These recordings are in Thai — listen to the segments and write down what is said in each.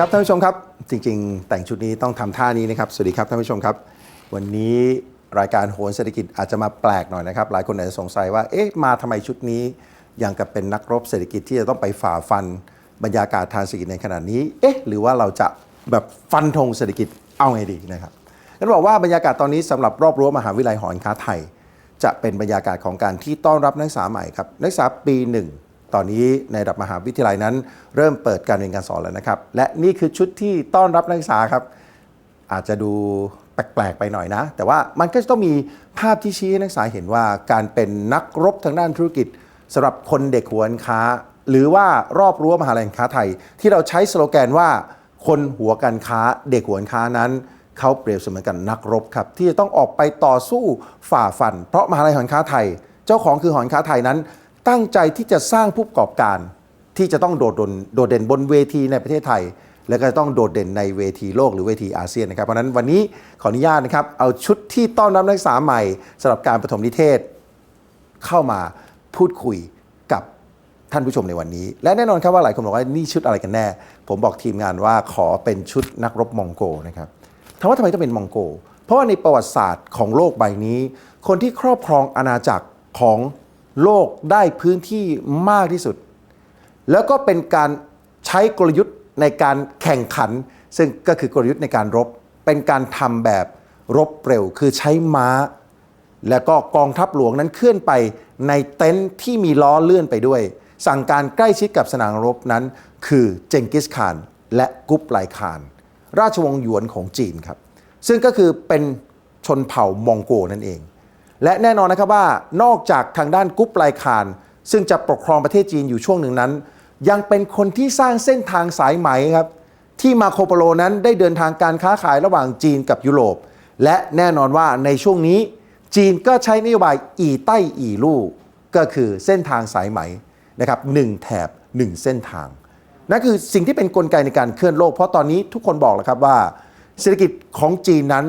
ครับท่านผู้ชมครับ จริง ๆ แต่งชุดนี้ต้องทำท่านี้นะครับ สวัสดีครับท่านผู้ชมครับ วันนี้รายการโหนเศรษฐกิจอาจจะมาแปลกหน่อยนะครับ หลายคนอาจจะสงสัยว่าเอ๊ะมาทำไมชุดนี้ยังกับเป็นนักรบเศรษฐกิจที่จะต้องไปฝ่าฟันบรรยากาศทางเศรษฐกิจในขณะนี้เอ๊ะหรือว่าเราจะแบบฟันธงเศรษฐกิจเอาไงดีนะครับงั้นบอกว่าบรรยากาศตอนนี้สำหรับรอบรั้วมหาวิทยาลัยหอการค้าไทย จะเป็นบรรยากาศของการที่ต้อนรับนักศึกษาใหม่ครับนักศึกษาปีหนึ่ง ตอนนี้ในระดับมหาวิทยาลัยนั้น เริ่มเปิดการเรียนการสอนแล้วนะครับ และนี่คือชุดที่ต้อนรับนักศึกษาครับ อาจจะดูแปลกๆไปหน่อยนะ แต่ว่ามันก็จะต้องมีภาพที่ชี้ให้นักศึกษาเห็นว่าการเป็นนักรบทางด้านธุรกิจสำหรับคนเด็กหัวค้า หรือว่ารอบรั้วมหาลัยการค้าไทย ที่เราใช้สโลแกนว่า คนหัวการค้า เด็กหัวค้านั้นเขาเปรียบเสมือนกันนักรบครับ ที่จะต้องออกไปต่อสู้ฝ่าฟัน เพราะมหาลัยหอการค้าไทย เจ้าของคือหอการค้าไทยนั้น ตั้งใจที่จะสร้างผู้ประกอบการที่จะต้องโดดเด่นโดดเด่นบนเวทีในประเทศไทย แล้วก็ต้องโดดเด่นในเวทีโลกหรือเวทีอาเซียนนะครับเพราะฉะนั้นวันนี้ขออนุญาตนะครับเอาชุดที่ต้อนรับนักศึกษาใหม่สำหรับการประถมนิเทศ เข้ามาพูดคุยกับท่านผู้ชมในวันนี้ และแน่นอนครับว่าหลายคนบอกว่านี่ชุดอะไรกันแน่ ผมบอกทีมงานว่าขอเป็นชุดนักรบมองโกนะครับถามว่าทำไมต้องเป็นมองโก เพราะว่าในประวัติศาสตร์ของโลกใบนี้ คนที่ครอบครองอาณาจักรของ โลกได้พื้นที่มากที่สุด แล้วก็เป็นการใช้กลยุทธ์ในการแข่งขัน ซึ่งก็คือกลยุทธ์ในการรบ เป็นการทำแบบรบเร็ว คือใช้ม้า แล้วก็กองทัพหลวงนั้นเคลื่อนไปในเต็นท์ที่มีล้อเลื่อนไปด้วย สั่งการใกล้ชิดกับสนามรบนั้น คือเจงกิสข่านและกุปไลข่าน ราชวงศ์หยวนของจีนครับ ซึ่งก็คือเป็นชนเผ่ามองโกนั่นเอง และแน่นอนนะครับว่านอกจากทางด้านกุปไลคาน ซึ่งจะปกครองประเทศจีนอยู่ช่วงหนึ่งนั้น ยังเป็นคนที่สร้างเส้นทางสายไหมครับที่มาโคโปโลนั้นได้เดินทางการค้าขายระหว่างจีนกับยุโรป และแน่นอนว่าในช่วงนี้จีนก็ใช้นโยบายอีใต้อีลู่ก็คือเส้นทางสายไหมนะครับหนึ่งแถบหนึ่งเส้นทางนั่นคือสิ่งที่เป็นนกลไกในการเคลื่อนโลก เพราะตอนนี้ทุกคนบอกแล้วครับว่า เศรษฐกิจของจีนนั้น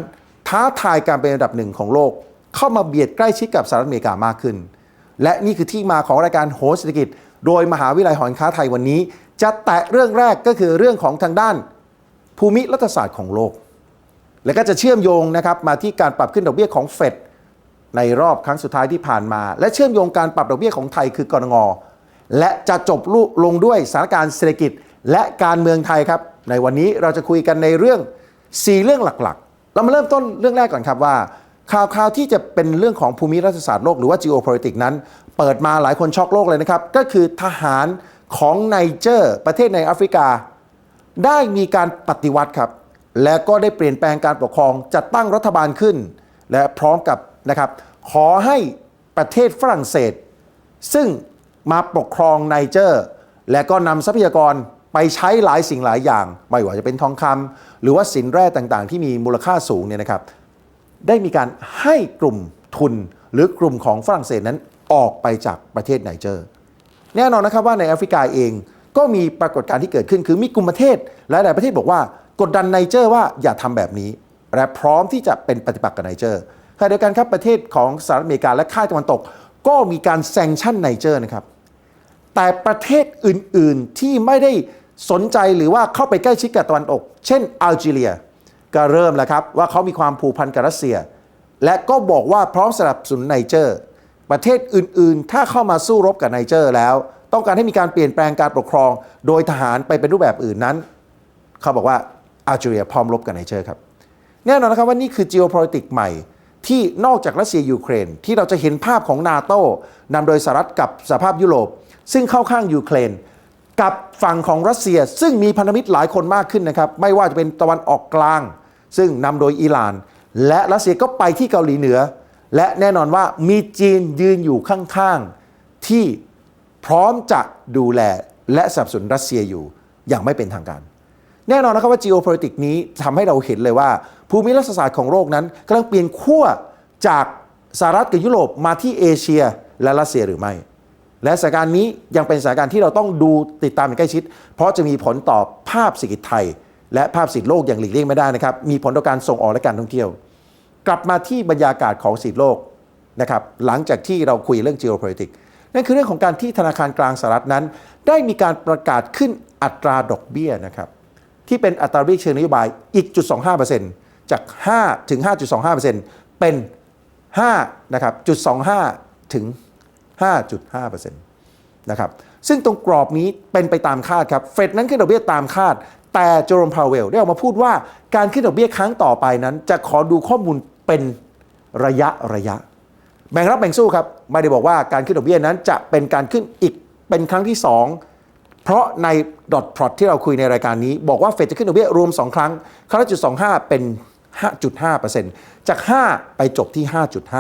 ท้าทายการเป็นอันดับหนึ่งของโลก เข้ามาเบียดใกล้ชิดกับสหรัฐอเมริกามากขึ้น และนี่คือที่มาของรายการโหนเศรษฐกิจ โดยมหาวิทยาลัยหอการค้าไทยวันนี้ จะแตะเรื่องแรกก็คือเรื่องของทางด้านภูมิรัฐศาสตร์ของโลก และก็จะเชื่อมโยงนะครับมาที่การปรับขึ้นดอกเบี้ยของเฟดในรอบครั้งสุดท้ายที่ผ่านมา และเชื่อมโยงการปรับดอกเบี้ยของไทยคือกรงอและจะจบลงด้วยสถานการณ์เศรษฐกิจและการเมืองไทยครับ ในวันนี้เราจะคุยกันในเรื่อง 4 เรื่องหลักๆ เรามาเริ่มต้นเรื่องแรกก่อนครับว่า ข่าวข่าวที่จะเป็นเรื่องของภูมิรัฐศาสตร์โลกหรือว่า geopolitics นั้น เปิดมาหลายคนช็อกโลกเลยนะครับ ก็คือทหารของไนเจอร์ประเทศในแอฟริกา ได้มีการปฏิวัติครับ และก็ได้เปลี่ยนแปลงการปกครองจัดตั้งรัฐบาลขึ้น และพร้อมกับนะครับขอให้ประเทศฝรั่งเศส ซึ่งมาปกครองไนเจอร์ และก็นำทรัพยากรไปใช้หลายสิ่งหลายอย่าง ไม่ว่าจะเป็นทองคำหรือว่าสินแร่ต่างๆ ที่มีมูลค่าสูงเนี่ยนะครับ ได้มีการให้กลุ่มทุนหรือกลุ่มของฝรั่งเศสนั้นออกไปจากประเทศไนเจอร์ แน่นอนนะครับว่าในแอฟริกาเองก็มีปรากฏการณ์ที่เกิดขึ้น คือมีกลุ่มประเทศหลาย ๆ ประเทศบอกว่ากดดันไนเจอร์ว่าอย่าทำแบบนี้ และพร้อมที่จะเป็นปฏิปักษ์กับไนเจอร์ขณะเดียวกันครับประเทศของสหรัฐอเมริกาและค่ายตะวันตก ก็มีการแซงชั่นไนเจอร์นะครับแต่ประเทศอื่น ๆ ที่ไม่ได้สนใจหรือว่าเข้าไปใกล้ชิดกับตะวันออกเช่นอัลจีเรีย ก็เริ่มแล้วครับว่าเขามีความผูกพันกับรัสเซีย และก็บอกว่าพร้อมสนับสนุนไนเจอร์ ประเทศอื่นๆ ถ้าเข้ามาสู้รบกับไนเจอร์แล้ว ต้องการให้มีการเปลี่ยนแปลงการปกครอง โดยทหารไปเป็นรูปแบบอื่นนั้น เขาบอกว่าอัลจีเรียพร้อมรบกับไนเจอร์ครับแน่นอนนะครับว่านี่คือ geopolitics ใหม่ที่นอกจากรัสเซียยูเครน ที่เราจะเห็นภาพของนาโต้นำโดยสหรัฐกับสหภาพยุโรป ซึ่งเข้าข้างยูเครน กับฝั่งของรัสเซีย ซึ่งมีพันธมิตรหลายคนมากขึ้นนะครับ ไม่ว่าจะเป็นตะวันออกกลาง ซึ่งนำโดยอิหร่าน และรัสเซียก็ไปที่เกาหลีเหนือ และแน่นอนว่ามีจีนยืนอยู่ข้างๆ ที่พร้อมจะดูแลและสนับสนุนรัสเซียอยู่อย่างไม่เป็นทางการ แน่นอนนะครับว่า geopolitics นี้ทำให้เราเห็นเลยว่า ภูมิรัฐศาสตร์ของโลกนั้นกำลังเปลี่ยนขั้วจากสหรัฐกับยุโรปมาที่เอเชียและรัสเซียหรือไม่ และสถานการณ์นี้ยังเป็นสถานการณ์ที่เราต้องดูติดตามอย่างใกล้ชิด เพราะจะมีผลต่อภาพเศรษฐกิจไทย และภาพเศรษฐกิจโลกอย่างหลีกเลี่ยงไม่ได้นะครับ มีผลต่อการส่งออกและการท่องเที่ยว กลับมาที่บรรยากาศของเศรษฐกิจโลกนะครับหลังจากที่เราคุยเรื่อง geopolitics นั่นคือเรื่องของการที่ธนาคารกลางสหรัฐนั้น ได้มีการประกาศขึ้นอัตราดอกเบี้ยนะครับที่เป็นอัตราเบี้ยเชิงนโยบายอีก0.25%จาก 5 ถึง 5.25%เป็น5นะครับจุด25ถึง 5.5%นะครับซึ่งตรงกรอบนี้เป็นไปตามคาดครับเฟดนั้นขึ้นดอกเบี้ยตามคาด แต่โจรมพาวเวลได้ออกมาพูดว่าการขึ้นดอกเบี้ยครั้งต่อไปนั้น จะขอดูข้อมูลเป็นระยะระยะ แบ่งรับแบ่งสู้ครับไม่ได้บอกว่าการขึ้นดอกเบี้ยนั้นจะเป็นการขึ้นอีกเป็นครั้งที่ 2 เพราะในดอทพลอตที่เราคุยในรายการนี้ บอกว่าเฟดจะขึ้นดอกเบี้ยรวม 2 ครั้ง ครั้งละจุด25เป็น 5.5%จาก 5 ไปจบที่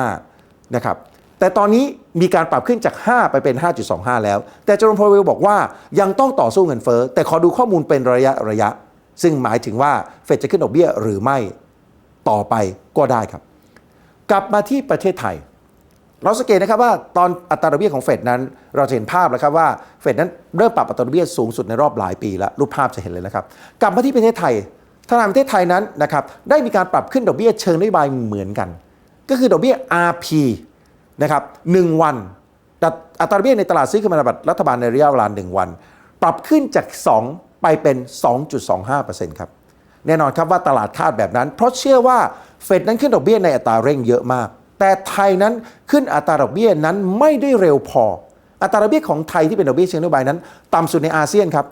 5.5 นะครับ แต่ตอนนี้มีการปรับขึ้นจาก 5 ไปเป็น 5.25 แล้ว แต่เจอร์มพาวเวลบอกว่ายังต้องต่อสู้เงินเฟ้อแต่ขอดูข้อมูลเป็นระยะระยะ ซึ่งหมายถึงว่าเฟดจะขึ้นดอกเบี้ยหรือไม่ต่อไปก็ได้ครับ กลับมาที่ประเทศไทย เราสังเกตนะครับว่าตอนอัตราดอกเบี้ยของเฟดนั้น เราจะเห็นภาพแล้วครับว่าเฟดนั้นเริ่มปรับอัตราดอกเบี้ยสูงสุดในรอบหลายปีแล้วรูปภาพจะเห็นเลยนะครับ กลับมาที่ประเทศไทยธนาคารประเทศไทยนั้นนะครับได้มีการปรับขึ้นดอกเบี้ยเชิงนโยบายเหมือนกัน ก็คือดอกเบี้ย RP นะครับหนึ่งวันอัตราดอกเบี้ยในตลาดซื้อขายพันธบัตรรัฐบาลในระยะเวลาหนึ่งวัน ปรับขึ้นจาก 2 ไปเป็น 2.25%ครับแน่นอนครับว่าตลาดคาดแบบนั้น เพราะเชื่อว่าเฟดนั้นขึ้นดอกเบี้ยในอัตราเร่งเยอะมาก แต่ไทยนั้นขึ้นอัตราดอกเบี้ยนั้นไม่ได้เร็วพอ อัตราดอกเบี้ยของไทยที่เป็นดอกเบี้ยเชิงนโยบายนั้น ต่ำสุดในอาเซียนครับ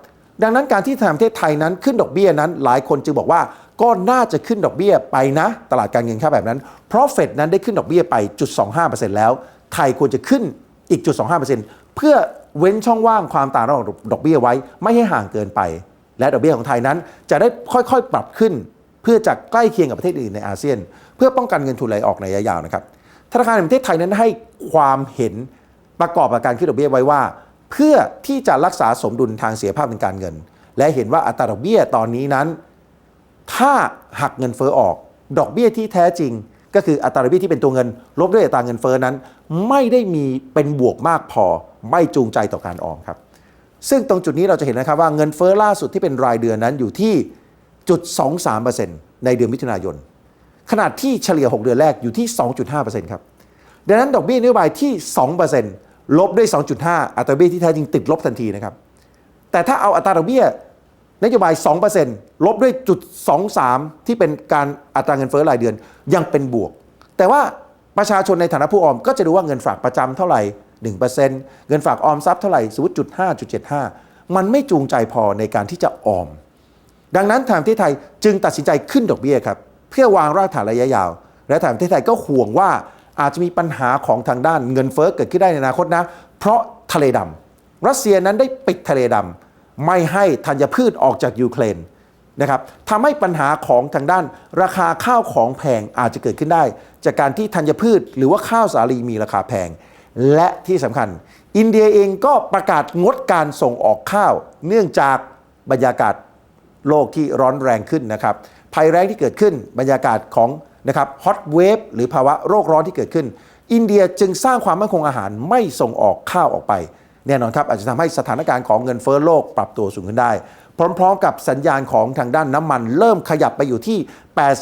ดังนั้นการที่ทางประเทศไทยนั้นขึ้นดอกเบี้ยนั้น หลายคนจึงบอกว่า ก็น่าจะขึ้นดอกเบี้ยไปนะ ตลาดการเงินค่าแบบนั้น เพราะเฟดนั้นได้ขึ้นดอกเบี้ยไปจุด25%แล้ว ไทยควรจะขึ้นอีกจุด25%เพื่อเว้นช่องว่างความต่างระหว่างดอกเบี้ยไว้ไม่ให้ห่างเกินไป และดอกเบี้ยของไทยนั้น จะได้ค่อยๆปรับขึ้น เพื่อจะใกล้เคียงกับประเทศอื่นในอาเซียน เพื่อป้องกันเงินทุนไหลออกในระยะยาวนะครับธนาคารแห่งประเทศไทยนั้นให้ความเห็นประกอบกับการขึ้นดอกเบี้ยไว้ว่า เพื่อที่จะรักษาสมดุลทางเสียภาพทางการเงิน และเห็นว่าอัตราดอกเบี้ยตอนนี้นั้น ถ้าหักเงินเฟ้อออก ดอกเบี้ยที่แท้จริง ก็คืออัตราดอกเบี้ยที่เป็นตัวเงิน ลบด้วยอัตราเงินเฟ้อนั้น ไม่ได้มีเป็นบวกมากพอ ไม่จูงใจต่อการออมครับ ซึ่งตรงจุดนี้เราจะเห็นนะครับว่าเงินเฟ้อล่าสุดที่เป็นรายเดือนนั้นอยู่ที่จุด23%ในเดือนมิถุนายน ขนาดที่เฉลี่ย 6 เดือนแรกอยู่ที่ 2.5%ครับดังนั้นดอกเบี้ยนโยบายที่ 2%ลบด้วย 2.5 อัตราดอกเบี้ยที่แท้จริงติดลบทันทีนะครับแต่ถ้าเอาอัตราดอกเบี้ย นโยบาย 2%ลบด้วยจุด23 ที่เป็นการอัตราเงินเฟ้อรายเดือนยังเป็นบวก แต่ว่าประชาชนในฐานะผู้ออมก็จะดูว่าเงินฝากประจำเท่าไหร่ 1%เงินฝากออมทรัพย์เท่าไหร่0.5.75 มันไม่จูงใจพอในการที่จะออม ดังนั้นทางประเทศไทยจึงตัดสินใจขึ้นดอกเบี้ยครับ เพื่อวางรากฐานระยะยาว และทางประเทศไทยก็ห่วงว่าอาจจะมีปัญหาของทางด้านเงินเฟ้อเกิดขึ้นได้ในอนาคตนะ เพราะทะเลดำรัสเซียนั้นได้ปิดทะเลดำ ไม่ให้ธัญพืชออกจากยูเครนนะครับทำให้ปัญหาของทางด้านราคาข้าวของแพงอาจจะเกิดขึ้นได้ จากการที่ธัญพืช หรือว่าข้าวสาลีมีราคาแพง และที่สำคัญ อินเดียเองก็ประกาศงดการส่งออกข้าว เนื่องจากบรรยากาศโลกที่ร้อนแรงขึ้นนะครับภัยแรงที่เกิดขึ้นบรรยากาศของนะครับฮอตเวฟหรือภาวะโรคร้อนที่เกิดขึ้น อินเดียจึงสร้างความมั่นคงอาหารไม่ส่งออกข้าวออกไป แน่นอนครับอาจจะทำให้สถานการณ์ของเงินเฟ้อโลกปรับตัวสูงขึ้นได้ พร้อมๆ กับสัญญาณของทางด้านน้ำมัน เริ่มขยับไปอยู่ที่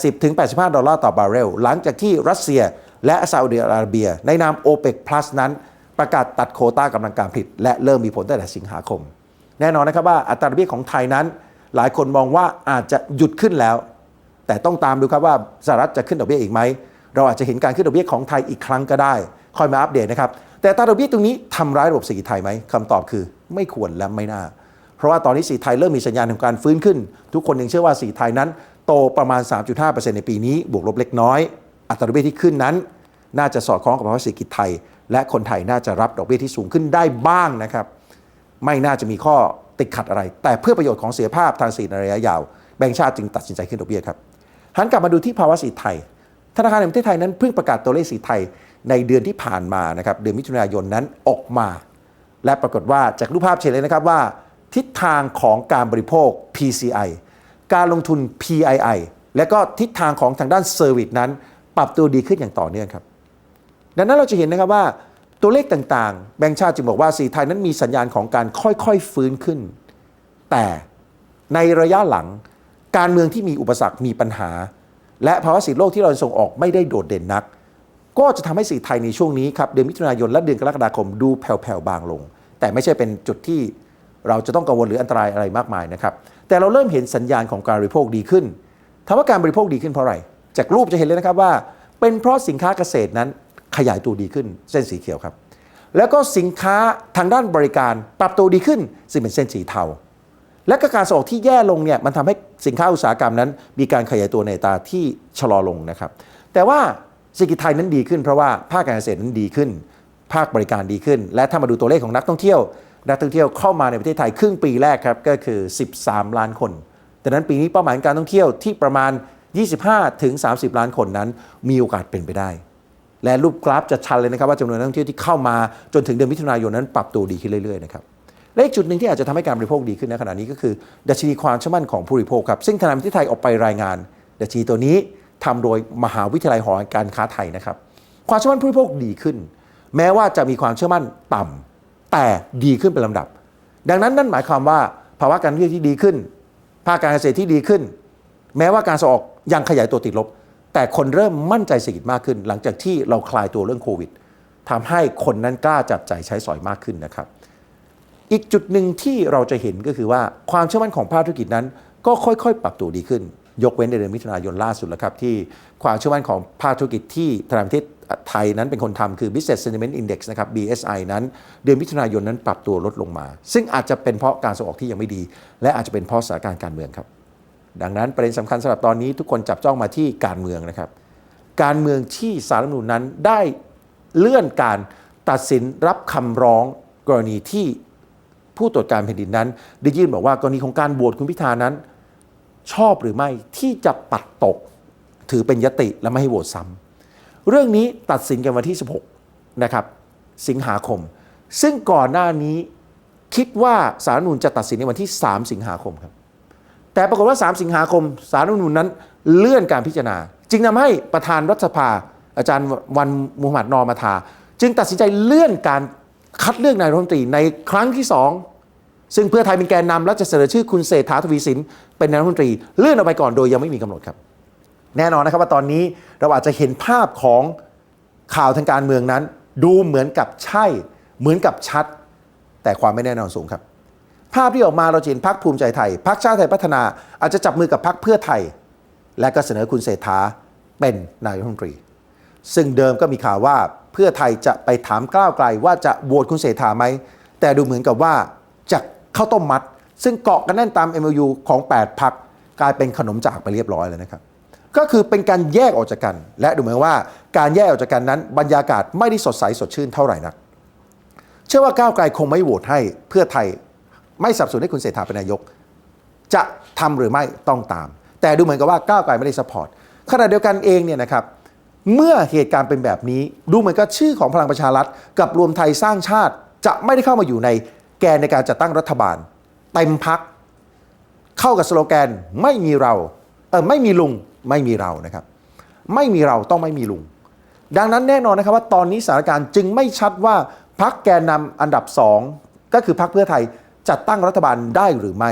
80-85 ดอลลาร์ต่อบาร์เรล หลังจากที่รัสเซียและซาอุดิอาระเบีย ในนาม OPEC Plus นั้น ประกาศตัดโคต้ากำลังการผลิต และเริ่มมีผลตั้งแต่สิงหาคม แน่นอนนะครับว่าอัตราดอกเบี้ยของไทยนั้น หลายคนมองว่าอาจจะหยุดขึ้นแล้ว แต่ต้องตามดูครับว่าสหรัฐจะขึ้นดอกเบี้ยอีกไหมเราอาจจะเห็นการขึ้นดอกเบี้ยของไทยอีกครั้งก็ได้คอยมาอัปเดตนะครับ แต่อัตาดอกเบี้ยตรงนี้ทำร้ายระบบเศรษฐกิจไทยไหมคำตอบคือไม่ควรและไม่น่า เพราะว่าตอนนี้สีไทยเริ่มมีสัญญาณของการฟื้นขึ้น ทุกคนยังเชื่อว่าสีไทยนั้น โตประมาณ 3.5%ในปีนี้ บวกลบเล็กน้อย อัตราดอกเบี้ยที่ขึ้นนั้น น่าจะสอดคล้องกับภาวะเศรษฐกิจไทย และคนไทยน่าจะรับดอกเบี้ยที่สูงขึ้นได้บ้างนะครับ ไม่น่าจะมีข้อติดขัดอะไร แต่เพื่อประโยชน์ของเสียภาพทางเศรษฐกิจในระยะยาวแบงก์ชาติจึงตัดสินใจขึ้นดอกเบี้ยครับหันกลับมาดูที่ภาวะเศรษฐกิจไทยธนาคารแห่งประเทศไทยนั้นเพิ่งประกาศตัวเลขเศรษฐกิจไทย ในเดือนที่ผ่านมานะครับเดือนมิถุนายนนั้นออกมา และปรากฏว่าจากรูปภาพเฉนเลยนะครับว่า ทิศทางของการบริโภค PCI การลงทุน PII และก็ทิศทางของทางด้านเซอร์วิสนั้น ปรับตัวดีขึ้นอย่างต่อเนื่องครับ ดังนั้นเราจะเห็นนะครับว่าตัวเลขต่างๆ แบงก์ชาติจึงบอกว่าสีไทยนั้นมีสัญญาณของการค่อยๆฟื้นขึ้น แต่ในระยะหลังการเมืองที่มีอุปสรรคมีปัญหา และภาวะเศรษฐกิโลกที่เราส่งออกไม่ได้โดดเด่นนัก ก็จะทำให้สีไทยในช่วงนี้ครับเดือนมิถุนายนและเดือนกรกฎาคมดูแผ่วๆบางลง แต่ไม่ใช่เป็นจุดที่เราจะต้องกังวลหรืออันตรายอะไรมากมายนะครับแต่เราเริ่มเห็นสัญญาณของการบริโภคดีขึ้นถามว่าการบริโภคดีขึ้นเพราะอะไรจากรูปจะเห็นเลยนะครับว่า เป็นเพราะสินค้าเกษตรนั้นขยายตัวดีขึ้นเส้นสีเขียวครับ แล้วก็สินค้าทางด้านบริการปรับตัวดีขึ้นซึ่งเป็นเส้นสีเทาและก็การส่งออกที่แย่ลงเนี่ยมันทำให้สินค้าอุตสาหกรรมนั้น มีการขยายตัวในตาที่ชะลอลงนะครับ แต่ว่า เศรษฐกิจไทยนั้นดีขึ้นเพราะว่าภาคการเกษตรนั้นดีขึ้น ภาคบริการดีขึ้น และถ้ามาดูตัวเลขของนักท่องเที่ยว นักท่องเที่ยวเข้ามาในประเทศไทยครึ่งปีแรกครับก็คือ 13 ล้านคนดังนั้นปีนี้เป้าหมายการท่องเที่ยวที่ประมาณ 25 ถึง 30 ล้านคนนั้น มีโอกาสเป็นไปได้ และรูปกราฟจะชันเลยนะครับว่าจำนวนนักท่องเที่ยวที่เข้ามาจนถึงเดือนมิถุนายนนั้นปรับตัวดีขึ้นเรื่อยๆนะครับและอีกจุดหนึ่งที่อาจจะทำให้การบริโภคดีขึ้นในขณะนี้ก็คือ ดัชนีความเชื่อมั่นของผู้บริโภคครับซึ่งธนาคารที่ไทยออกไปรายงาน ดัชนีตัวนี้ ทำโดยมหาวิทยาลัยหอการค้าไทยนะครับ ความเชื่อมั่นผู้บริโภคดีขึ้น แม้ว่าจะมีความเชื่อมั่นต่ำแต่ดีขึ้นเป็นลำดับ ดังนั้นนั่นหมายความว่าภาวะการท่องเที่ที่ดีขึ้น ภาคการเกษตรที่ดีขึ้น แม้ว่าการส่งออกยังขยายตัวติดลบ แต่คนเริ่มมั่นใจเศรษฐกิจมากขึ้น หลังจากที่เราคลายตัวเรื่องโควิดทำให้คนนั้นกล้าจับใจ่ายใช้สอยมากขึ้นนะครับอีกจุดหนึ่งที่เราจะเห็นก็คือว่าความเชื่อมั่นของภาคธุรกิจนั้น ก็ค่อยๆ ปรับตัวดีขึ้น ยกเว้นในเดือนมิถุนายนล่าสุดแล้วครับ ที่ความเชื่อมั่นของภาคธุรกิจที่ธนาคารประเทศไทยนั้นเป็นคนทำคือ Business Sentiment Index นะครับ BSI นั้น เดือนมิถุนายนนั้นปรับตัวลดลงมา ซึ่งอาจจะเป็นเพราะการส่งออกที่ยังไม่ดี และอาจจะเป็นเพราะสถานการณ์การเมืองครับ ดังนั้นประเด็นสำคัญสำหรับตอนนี้ทุกคนจับจ้องมาที่การเมืองนะครับ การเมืองที่สารรัฐมนูญนั้นได้เลื่อนการตัดสินรับคำร้องกรณีที่ผู้ตรวจการแผ่นดินนั้น ได้ยื่นบอกว่ากรณีของการโหวตคุณพิธานั้น ชอบหรือไม่ที่จะปัดตกถือเป็นยติและไม่ให้โหวตซ้ำเรื่องนี้ตัดสินกันวันที่ 16 นะครับ สิงหาคม ซึ่งก่อนหน้านี้คิดว่าสารรัฐธรรมนูญจะตัดสินในวันที่ 3 สิงหาคมครับ แต่ปรากฏว่า 3 สิงหาคม สารรัฐธรรมนูญนั้นเลื่อนการพิจารณา จึงทำให้ประธานรัฐสภา อาจารย์วันมุฮัมหมัดนอมาทา จึงตัดสินใจเลื่อนการคัดเลือกนายรัฐมนตรีในครั้งที่ 2 ซึ่งเพื่อไทยเป็นแกนนำและจะเสนอชื่อคุณเศรษฐาทวีสิน เป็นนายรัฐมนตรีเลื่อนออกไปก่อนโดยยังไม่มีกำหนดครับ แน่นอนนะครับว่าตอนนี้เราอาจจะเห็นภาพของข่าวทางการเมืองนั้น ดูเหมือนกับใช่เหมือนกับชัด แต่ความไม่แน่นอนสูงครับ ภาพที่ออกมาเราเห็นพักภูมิใจไทยพักชาติไทยพัฒนา อาจจะจับมือกับพักเพื่อไทย และก็เสนอคุณเศรษฐาเป็นนายรัฐมนตรี ซึ่งเดิมก็มีข่าวว่าเพื่อไทยจะไปถามก้าวไกลว่าจะโหวตคุณเศรษฐาไหมแต่ดูเหมือนกับว่าจะ ข้าต้มมัด ซึ่งเกาะกันแน่นตาม MOU ของ 8พักกลายเป็นขนมจากไปเรียบร้อยแล้วนะครับ ก็คือเป็นการแยกออกจากกัน และดูเหมือนว่าการแยกออกจากกันนั้น บรรยากาศไม่ได้สดใสสดชื่นเท่าไหร่นัก เชื่อว่าก้าวไกลคงไม่โหวตให้เพื่อไทยไม่สับสนุนให้คุณเศรษฐาเป็นนายก จะทำหรือไม่ต้องตาม แต่ดูเหมือนกับว่าก้าวไกลไม่ได้สปอร์ตขณะเดียวกันเองเนี่ยนะครับเมื่อเหตุการณ์เป็นแบบนี้ ดูเหมือนกับชื่อของพลังประชารัฐกับรวมไทยสร้างชาติจะไม่ได้เข้ามาอยู่ใน แกนในการจัดตั้งรัฐบาล เต็มพัก เข้ากับสโลแกนไม่มีเราเออไม่มีลุงไม่มีเรานะครับ ไม่มีเราต้องไม่มีลุง ดังนั้นแน่นอนนะครับว่าตอนนี้สถานการณ์จึงไม่ชัดว่าพักแกนนำอันดับสองก็คือพักเพื่อไทยจัดตั้งรัฐบาลได้หรือไม่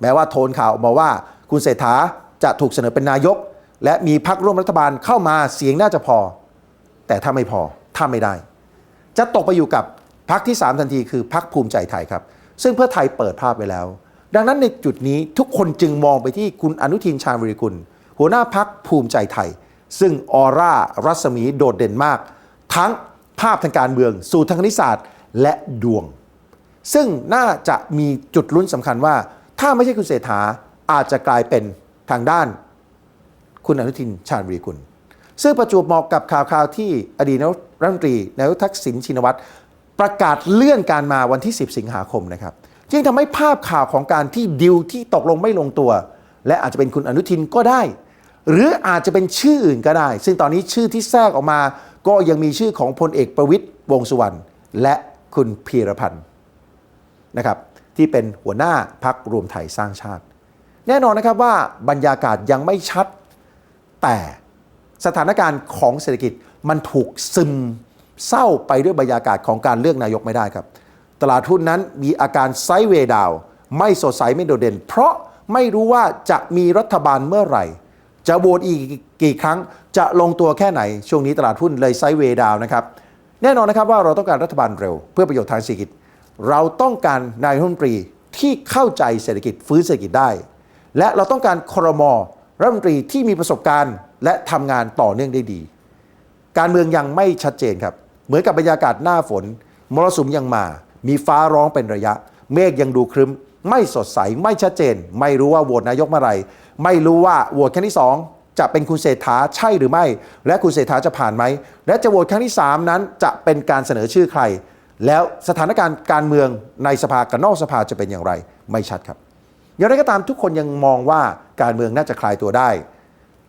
แม้ว่าโทนข่าวออกมาว่าคุณเศรษฐาจะถูกเสนอเป็นนายก และมีพักร่วมรัฐบาลเข้ามาเสียงน่าจะพอ แต่ถ้าไม่พอถ้าไม่ได้ จะตกไปอยู่กับ พักที่ 3 ทันทีคือพักภูมิใจไทยครับ ซึ่งเพื่อไทยเปิดภาพไปแล้ว ดังนั้นในจุดนี้ทุกคนจึงมองไปที่คุณอนุทินชาญวิริกุล หัวหน้าพักภูมิใจไทย ซึ่งออร่ารัศมีโดดเด่นมาก ทั้งภาพทางการเมือง สู่ทางคณิตศาสตร์และดวง ซึ่งน่าจะมีจุดลุ้นสำคัญว่า ถ้าไม่ใช่คุณเศรษฐาอาจจะกลายเป็นทางด้าน คุณอนุทินชาญวีรกุลซึ่งประจวบเหมาะกับข่าวคราวที่อดีตนายกรัฐมนตรีนายกทักษิณชินวัตร ประกาศเลื่อนการมาวันที่ 10 สิงหาคมนะครับจึงทำให้ภาพข่าวของการที่ดิวที่ตกลงไม่ลงตัว และอาจจะเป็นคุณอนุทินก็ได้ หรืออาจจะเป็นชื่ออื่นก็ได้ ซึ่งตอนนี้ชื่อที่แทรกออกมา ก็ยังมีชื่อของพลเอกประวิตยวงสุวรรณและคุณพีรพันธ์นะครับที่เป็นหัวหน้าพักรวมไทยสร้างชาติ แน่นอนนะครับว่าบรรยากาศยังไม่ชัด แต่สถานการณ์ของเศรษฐกิจมันถูกซึม เศร้าไปด้วยบรรยากาศของการเลือกนายกไม่ได้ครับ ตลาดหุ้นนั้นมีอาการไซด์เวย์ดาว ไม่สดใสไม่โดดเด่น เพราะไม่รู้ว่าจะมีรัฐบาลเมื่อไหร่ จะโหวตอีกกี่ครั้งจะลงตัวแค่ไหน ช่วงนี้ตลาดหุ้นเลยไซด์เวย์ดาวนะครับแน่นอนนะครับว่าเราต้องการรัฐบาลเร็ว เพื่อประโยชน์ทางเศรษฐกิจ เราต้องการนายรัฐมนตรีที่เข้าใจเศรษฐกิจฟื้นเศรษฐกิจได้ และเราต้องการครมรัฐมนตรีที่มีประสบการณ์ และทำงานต่อเนื่องได้ดี การเมืองยังไม่ชัดเจนครับ เหมือนกับบรรยากาศหน้าฝน มรสุมยังมา มีฟ้าร้องเป็นระยะ เมฆยังดูครึ้ม ไม่สดใส ไม่ชัดเจน ไม่รู้ว่าโหวตนายกเมื่อไหร่ไม่รู้ว่าโหวตครั้งที่ 2 จะเป็นคุณเศรษฐาใช่หรือไม่ และคุณเศรษฐาจะผ่านไหม และจะโหวตครั้งที่ 3 นั้นจะเป็นการเสนอชื่อใคร แล้วสถานการณ์การเมืองในสภากับนอกสภาจะเป็นอย่างไร ไม่ชัดครับ อย่างไรก็ตามทุกคนยังมองว่าการเมืองน่าจะคลายตัวได้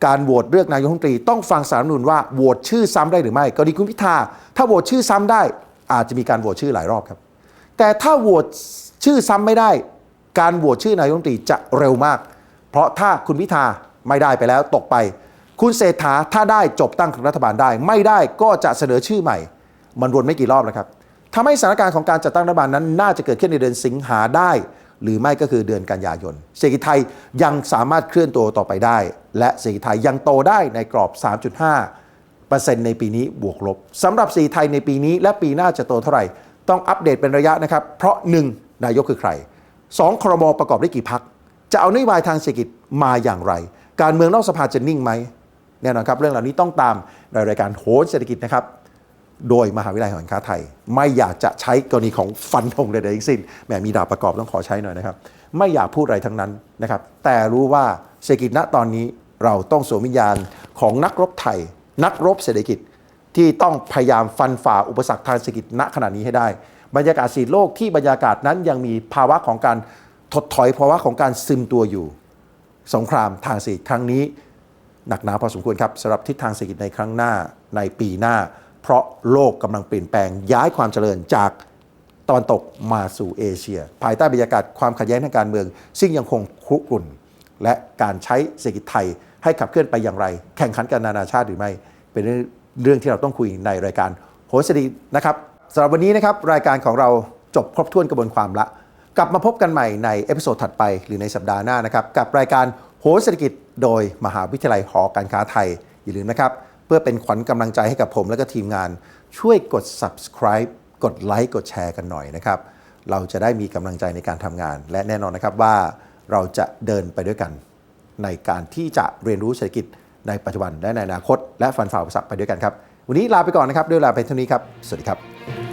การโหวตเลือกนายกรัฐมนตรีต้องฟังสารรัฐมนูญว่าโหวตชื่อซ้ำได้หรือไม่กรณีคุณพิธาถ้าโหวตชื่อซ้ำได้ อาจจะมีการโหวตชื่อหลายรอบครับ แต่ถ้าโหวตชื่อซ้ำไม่ได้ การโหวตชื่อนายกรัฐมนตรีจะเร็วมาก เพราะถ้าคุณพิธาไม่ได้ไปแล้วตกไป คุณเศรษฐาถ้าได้จบตั้งรัฐบาลได้ ไม่ได้ก็จะเสนอชื่อใหม่ มันวนไม่กี่รอบแล้วครับทำให้สถานการณ์ของการจัดตั้งรัฐบาลนั้น น่าจะเกิดขึ้นในเดือนสิงหาได้ หรือไม่ก็คือเดือนกันยายน เศรษฐกิจไทยยังสามารถเคลื่อนตัวต่อไปได้ และเศรษฐกิจไทยยังโตได้ในกรอบ 3.5เปอร์เซ็นต์ในปีนี้บวกลบสำหรับสีไทยในปีนี้และปีหน้าจะโตเท่าไหร่ ต้องอัปเดตเป็นระยะนะครับ เพราะ 1. นายกคือใคร 2. ครมประกอบด้วยกี่พัก จะเอานโยบายทางเศรษฐกิจมาอย่างไร การเมืองนอกสภาจะนิ่งไหมแน่นอนครับเรื่องเหล่านี้ต้องตามในรายการโหนเศรษฐกิจนะครับ โดยมหาวิทยาลัยหอการค้าไทย ไม่อยากจะใช้กรณีของฟันธงใดๆทั้งสิ้นแหมมีดาบประกอบต้องขอใช้หน่อยนะครับ ไม่อยากพูดอะไรทั้งนั้นนะครับ แต่รู้ว่าเศรษฐกิจณตอนนี้เราต้องสวมวิญญาณของนักรบไทย นักรบเศรษฐกิจที่ต้องพยายามฟันฝ่าอุปสรรคทางเศรษฐกิจณขณะนี้ให้ได้ บรรยากาศสีโลกที่บรรยากาศนั้นยังมีภาวะของการถดถอยภาวะของการซึมตัวอยู่ สงครามทางเศรษฐกิจครั้งนี้ หนักหนาพอสมควรครับสำหรับทิศทางเศรษฐกิจในครั้งหน้าในปีหน้า เพราะโลกกำลังเปลี่ยนแปลงย้ายความเจริญจากตะวันตกมาสู่เอเชีย ภายใต้บรรยากาศความขัดแย้งทางการเมือง ซึ่งยังคงคุกรุ่น และการใช้เศรษฐกิจไทยให้ขับเคลื่อนไปอย่างไร แข่งขันกันนานาชาติหรือไม่ เป็นเรื่องที่เราต้องคุยในรายการโหนเศรษฐกิจนะครับสำหรับวันนี้นะครับรายการของเราจบครบถ้วนกระบวนความละ กลับมาพบกันใหม่ในเอพิโซดถัดไปหรือในสัปดาห์หน้านะครับกับรายการโหเศรษฐกิจโดยมหาวิทยาลัยหอการค้าไทยอย่าลืมนะครับ เพื่อเป็นขวัญกำลังใจให้กับผมและก็ทีมงาน ช่วยกด subscribe กดไลค์กดแชร์กันหน่อยนะครับ เราจะได้มีกำลังใจในการทำงาน และแน่นอนนะครับว่าเราจะเดินไปด้วยกัน ในการที่จะเรียนรู้เศรษฐกิจในปัจจุบันและในอนาคต และฟันฝ่าอุปสรรคไปด้วยกันครับ วันนี้ลาไปก่อนนะครับด้วยวลาไปเท่านี้ครับ สวัสดีครับ